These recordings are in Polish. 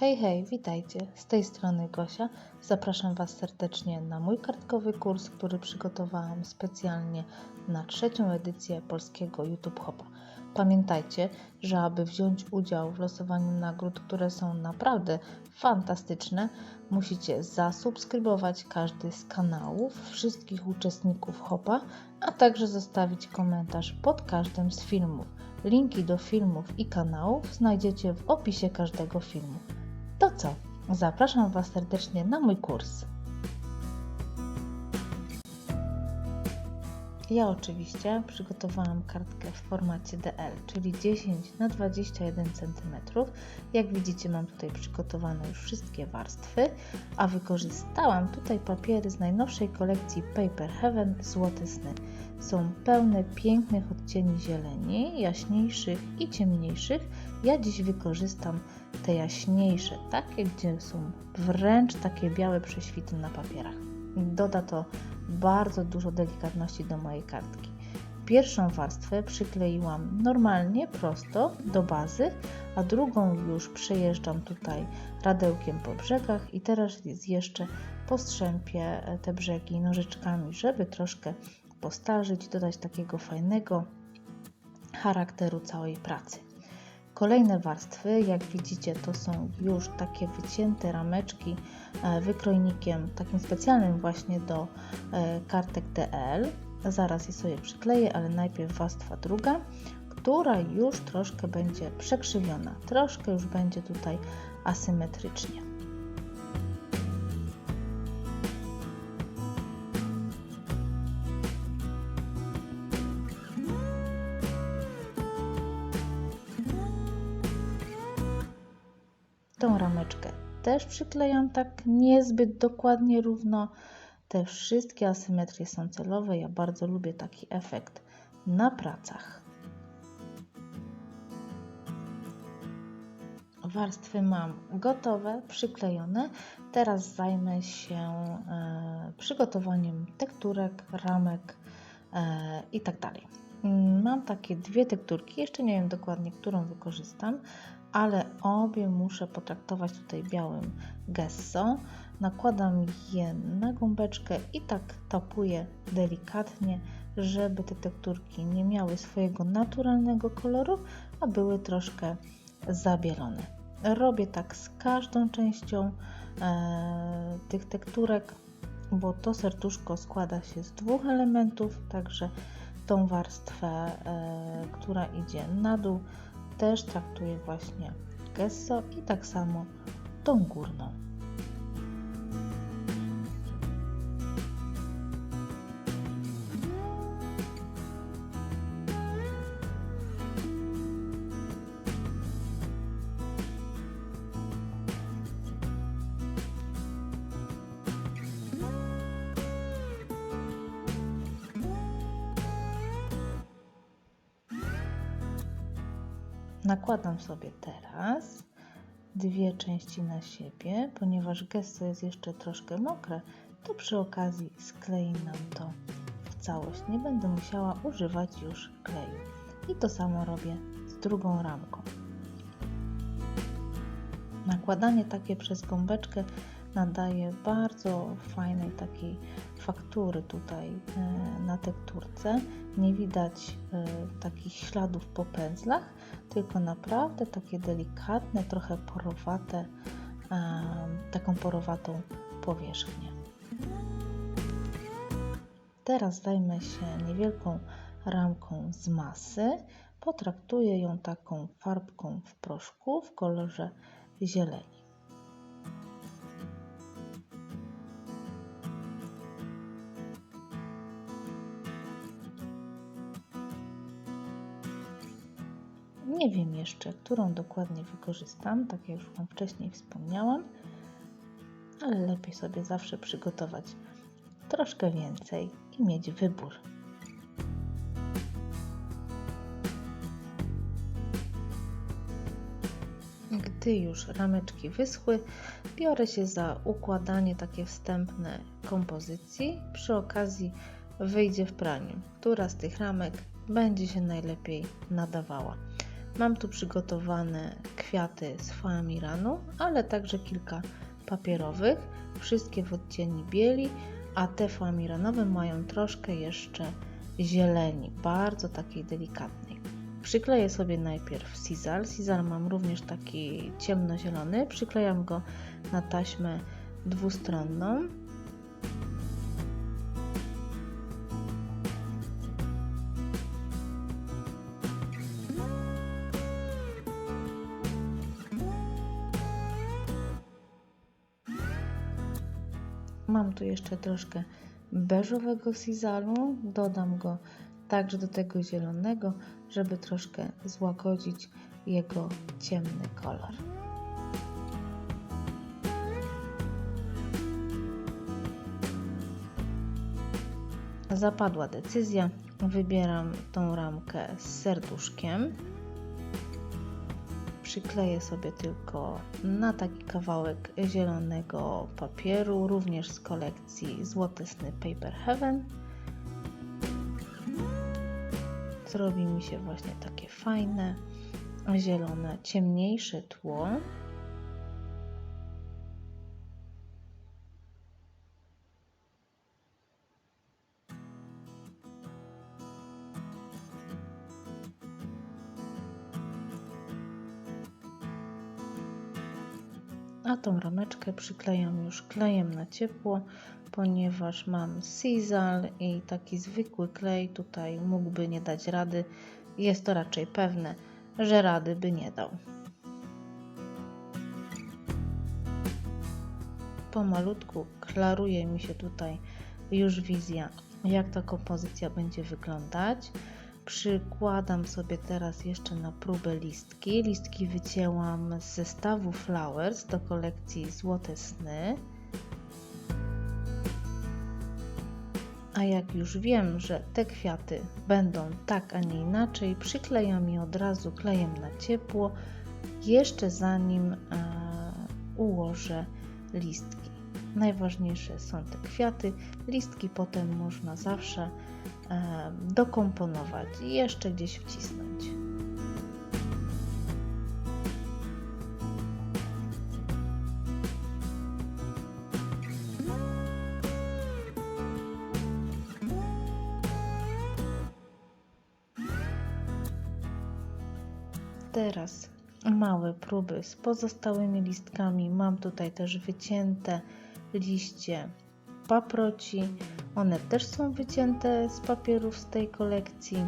Hej, hej, witajcie. Z tej strony Gosia. Zapraszam Was serdecznie na mój kartkowy kurs, który przygotowałam specjalnie na trzecią edycję polskiego YouTube Hopa. Pamiętajcie, że aby wziąć udział w losowaniu nagród, które są naprawdę fantastyczne, musicie zasubskrybować każdy z kanałów wszystkich uczestników Hopa, a także zostawić komentarz pod każdym z filmów. Linki do filmów i kanałów znajdziecie w opisie każdego filmu. To co? Zapraszam Was serdecznie na mój kurs. Ja oczywiście przygotowałam kartkę w formacie DL, czyli 10 na 21 cm. Jak widzicie, mam tutaj przygotowane już wszystkie warstwy, a wykorzystałam tutaj papiery z najnowszej kolekcji Paper Heaven Złote Sny. Są pełne pięknych odcieni zieleni, jaśniejszych i ciemniejszych. Ja dziś wykorzystam te jaśniejsze, takie, gdzie są wręcz takie białe prześwity na papierach. Doda to bardzo dużo delikatności do mojej kartki. Pierwszą warstwę przykleiłam normalnie, prosto do bazy, a drugą już przejeżdżam tutaj radełkiem po brzegach i teraz jeszcze postrzępię te brzegi nożyczkami, żeby troszkę postarzyć, dodać takiego fajnego charakteru całej pracy. Kolejne warstwy, jak widzicie, to są już takie wycięte rameczki wykrojnikiem takim specjalnym właśnie do kartek DL. Zaraz je sobie przykleję, ale najpierw warstwa druga, która już troszkę będzie przekrzywiona, troszkę już będzie tutaj asymetrycznie. Tą rameczkę też przyklejam tak niezbyt dokładnie równo. Te wszystkie asymetrie są celowe. Ja bardzo lubię taki efekt na pracach. Warstwy mam gotowe, przyklejone. Teraz zajmę się e, przygotowaniem tekturek, ramek e, i tak dalej. Mam takie dwie tekturki, jeszcze nie wiem dokładnie, którą wykorzystam, ale obie muszę potraktować tutaj białym gesso. Nakładam je na gąbeczkę i tak tapuję delikatnie, żeby te tekturki nie miały swojego naturalnego koloru, a były troszkę zabielone. Robię tak z każdą częścią e, tych tekturek, bo to serduszko składa się z dwóch elementów, także tą warstwę, e, która idzie na dół, też traktuję właśnie gesso i tak samo tą górną. Nakładam sobie teraz dwie części na siebie, ponieważ gesso jest jeszcze troszkę mokre, to przy okazji sklei nam to w całość. Nie będę musiała używać już kleju. I to samo robię z drugą ramką. Nakładanie takie przez gąbeczkę nadaje bardzo fajnej takiej faktury tutaj e, na tekturce. Nie widać e, takich śladów po pędzlach, tylko naprawdę takie delikatne, trochę porowate, e, taką porowatą powierzchnię. Teraz zajmę się niewielką ramką z masy. Potraktuję ją taką farbką w proszku w kolorze zieleni. Nie wiem jeszcze, którą dokładnie wykorzystam, tak jak już Wam wcześniej wspomniałam, ale lepiej sobie zawsze przygotować troszkę więcej i mieć wybór. Gdy już rameczki wyschły, biorę się za układanie takie wstępne kompozycji. Przy okazji wyjdzie w praniu, która z tych ramek będzie się najlepiej nadawała. Mam tu przygotowane kwiaty z foamiranu, ale także kilka papierowych, wszystkie w odcieni bieli, a te foamiranowe mają troszkę jeszcze zieleni, bardzo takiej delikatnej. Przykleję sobie najpierw sisal. Sisal mam również taki ciemnozielony. Przyklejam go na taśmę dwustronną. Mam tu jeszcze troszkę beżowego sizalu. Dodam go także do tego zielonego, żeby troszkę złagodzić jego ciemny kolor. Zapadła decyzja. Wybieram tą ramkę z serduszkiem. Przykleję sobie tylko na taki kawałek zielonego papieru, również z kolekcji Złote Sny Paper Heaven. Zrobi mi się właśnie takie fajne, zielone, ciemniejsze tło. A tą rameczkę przyklejam już klejem na ciepło, ponieważ mam Sisal i taki zwykły klej tutaj mógłby nie dać rady. Jest to raczej pewne, że rady by nie dał. Pomalutku klaruje mi się tutaj już wizja, jak ta kompozycja będzie wyglądać. Przykładam sobie teraz jeszcze na próbę listki. Listki wycięłam z zestawu Flowers do kolekcji Złote Sny. A jak już wiem, że te kwiaty będą tak, a nie inaczej, przyklejam je od razu klejem na ciepło, jeszcze zanim e, ułożę listki. Najważniejsze są te kwiaty. Listki potem można zawsze dokomponować i jeszcze gdzieś wcisnąć. Teraz małe próby z pozostałymi listkami. Mam tutaj też wycięte liście paproci. One też są wycięte z papierów z tej kolekcji,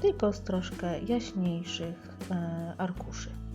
tylko z troszkę jaśniejszych e, arkuszy.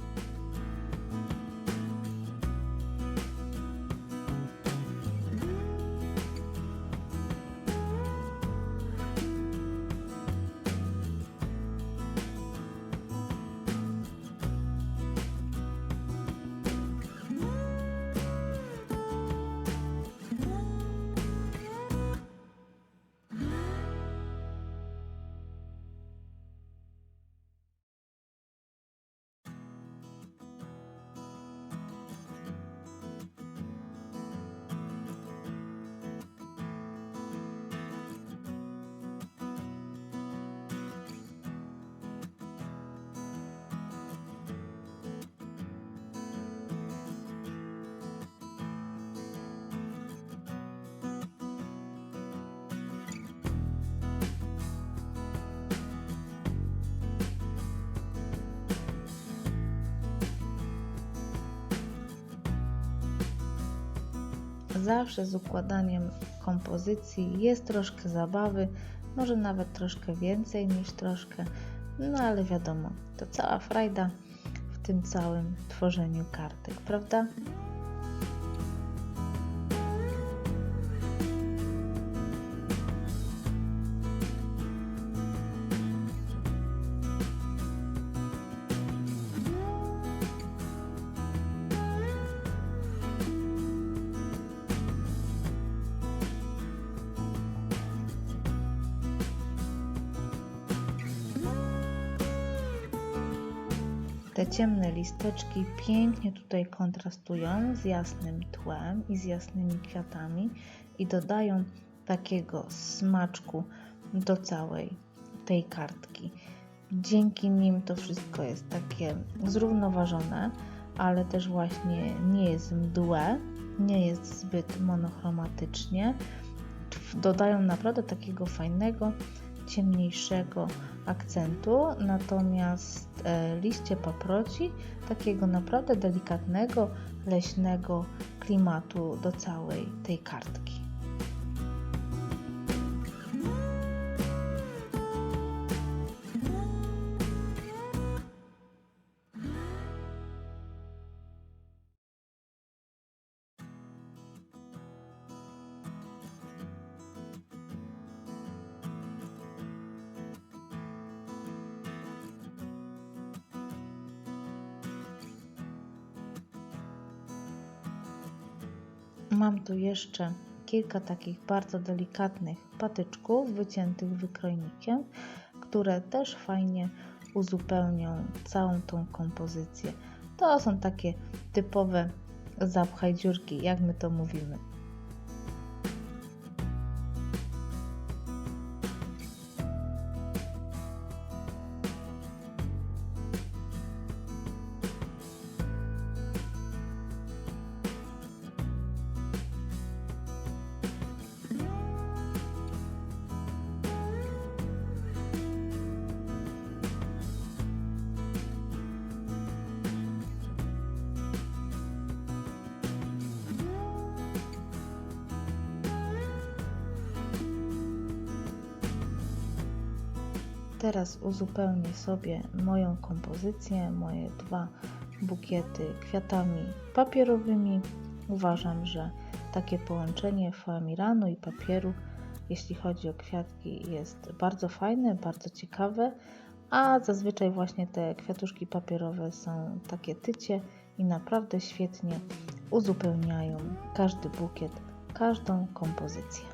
Zawsze z układaniem kompozycji jest troszkę zabawy, może nawet troszkę więcej niż troszkę, no ale wiadomo, to cała frajda w tym całym tworzeniu kartek, prawda? Te ciemne listeczki pięknie tutaj kontrastują z jasnym tłem i z jasnymi kwiatami i dodają takiego smaczku do całej tej kartki. Dzięki nim to wszystko jest takie zrównoważone, ale też właśnie nie jest mdłe, nie jest zbyt monochromatycznie. Dodają naprawdę takiego fajnego, ciemniejszego akcentu, natomiast e, liście paproci takiego naprawdę delikatnego, leśnego klimatu do całej tej kartki. Mam tu jeszcze kilka takich bardzo delikatnych patyczków wyciętych wykrojnikiem, które też fajnie uzupełnią całą tą kompozycję. To są takie typowe zapchaj dziurki, jak my to mówimy. Teraz uzupełnię sobie moją kompozycję, moje dwa bukiety kwiatami papierowymi. Uważam, że takie połączenie foamiranu i papieru, jeśli chodzi o kwiatki, jest bardzo fajne, bardzo ciekawe, a zazwyczaj właśnie te kwiatuszki papierowe są takie tycie i naprawdę świetnie uzupełniają każdy bukiet, każdą kompozycję.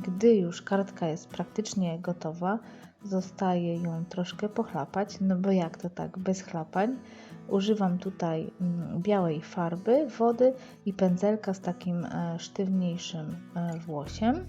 Gdy już kartka jest praktycznie gotowa, zostaje ją troszkę pochlapać, no bo jak to tak, bez chlapań. Używam tutaj mm, białej farby, wody i pędzelka z takim e, sztywniejszym e, włosiem.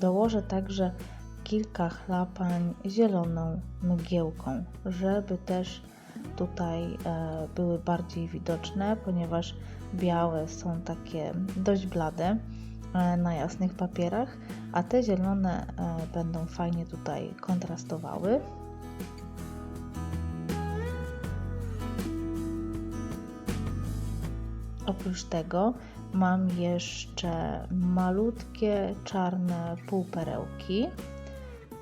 Dołożę także kilka chlapań zieloną mgiełką, żeby też tutaj e, były bardziej widoczne, ponieważ białe są takie dość blade e, na jasnych papierach, a te zielone e, będą fajnie tutaj kontrastowały. Oprócz tego mam jeszcze malutkie czarne półperełki.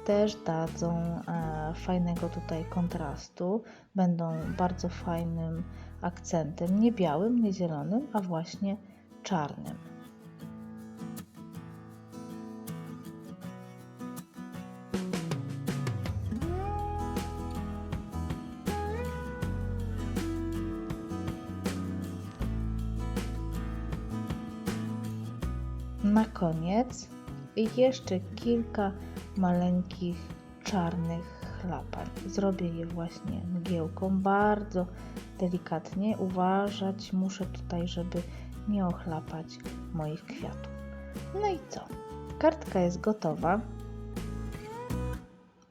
Też dadzą e, fajnego tutaj kontrastu, będą bardzo fajnym akcentem, nie białym, nie zielonym, a właśnie czarnym. Na koniec jeszcze kilka maleńkich czarnych chlapań. Zrobię je właśnie mgiełką, bardzo delikatnie. Uważać muszę tutaj, żeby nie ochlapać moich kwiatów. No i co? Kartka jest gotowa.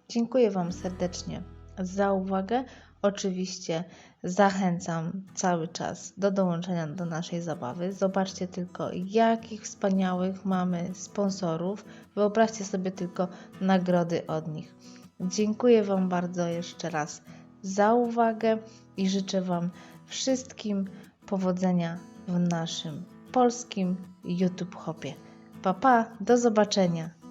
Dziękuję Wam serdecznie za uwagę. Oczywiście zachęcam cały czas do dołączenia do naszej zabawy. Zobaczcie tylko, jakich wspaniałych mamy sponsorów. Wyobraźcie sobie tylko nagrody od nich. Dziękuję Wam bardzo jeszcze raz za uwagę i życzę Wam wszystkim powodzenia w naszym polskim YouTube Hopie. Pa, pa, do zobaczenia!